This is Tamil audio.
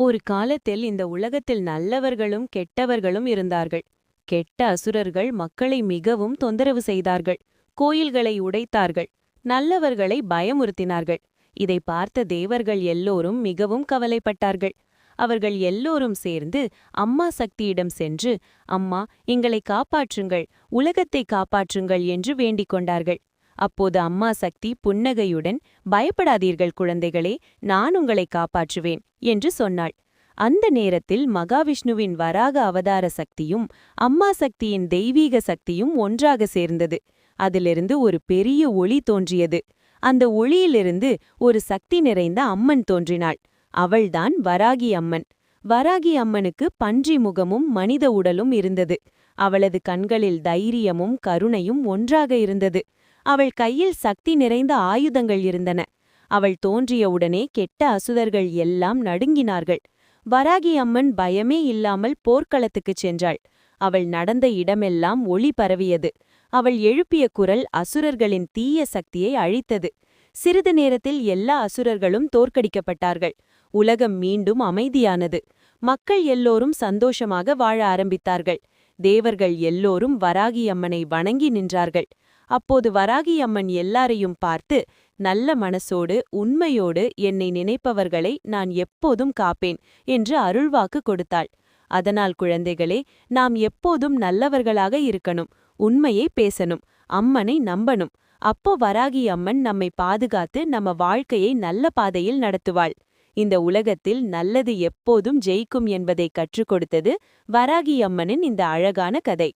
ஒரு காலத்தில் இந்த உலகத்தில் நல்லவர்களும் கெட்டவர்களும் இருந்தார்கள். கெட்ட அசுரர்கள் மக்களை மிகவும் தொந்தரவு செய்தார்கள். கோயில்களை உடைத்தார்கள். நல்லவர்களை பயமுறுத்தினார்கள். இதை பார்த்த தேவர்கள் எல்லோரும் மிகவும் கவலைப்பட்டார்கள். அவர்கள் எல்லோரும் சேர்ந்து அம்மா சக்தியிடம் சென்று அம்மா எங்களை காப்பாற்றுங்கள். உலகத்தை காப்பாற்றுங்கள் என்று வேண்டிக் கொண்டார்கள். அப்போது அம்மா சக்தி புன்னகையுடன் பயப்படாதீர்கள் குழந்தைகளே நான் உங்களை காப்பாற்றுவேன் என்று சொன்னாள். அந்த நேரத்தில் மகாவிஷ்ணுவின் வராக அவதார சக்தியும் அம்மா சக்தியின் தெய்வீக சக்தியும் ஒன்றாக சேர்ந்தது. அதிலிருந்து ஒரு பெரிய ஒளி தோன்றியது. அந்த ஒளியிலிருந்து ஒரு சக்தி நிறைந்த அம்மன் தோன்றினாள். அவள்தான் வராகி அம்மன். வராகி அம்மனுக்கு பன்றி முகமும் மனித உடலும் இருந்தது. அவளது கண்களில் தைரியமும் கருணையும் ஒன்றாக இருந்தது. அவள் கையில் சக்தி நிறைந்த ஆயுதங்கள் இருந்தன. அவள் தோன்றியவுடனே கெட்ட அசுதர்கள் எல்லாம் நடுங்கினார்கள். வராகி அம்மன் பயமே இல்லாமல் போர்க்களத்துக்குச் சென்றாள். அவள் நடந்த இடமெல்லாம் ஒளி பரவியது. அவள் எழுப்பிய குரல் அசுரர்களின் தீய சக்தியை அழித்தது. சிறிது நேரத்தில் எல்லா அசுரர்களும் தோற்கடிக்கப்பட்டார்கள். உலகம் மீண்டும் அமைதியானது. மக்கள் எல்லோரும் சந்தோஷமாக வாழ ஆரம்பித்தார்கள். தேவர்கள் எல்லோரும் வராகி அம்மனை வணங்கி நின்றார்கள். அப்போது வராகி அம்மன் எல்லாரையும் பார்த்து நல்ல மனசோடு உண்மையோடு என்னை நினைப்பவர்களை நான் எப்போதும் காப்பேன் என்று அருள்வாக்கு கொடுத்தாள். அதனால் குழந்தைகளே நாம் எப்போதும் நல்லவர்களாக இருக்கணும் உண்மையை பேசணும் அம்மனை நம்பணும். அப்போ வராகி அம்மன் நம்மை பாதுகாத்து நம்ம வாழ்க்கையை நல்ல பாதையில் நடத்துவாள். இந்த உலகத்தில் நல்லது எப்போதும் ஜெயிக்கும் என்பதை கற்றுக் கொடுத்தது வராகி அம்மனின் இந்த அழகான கதை.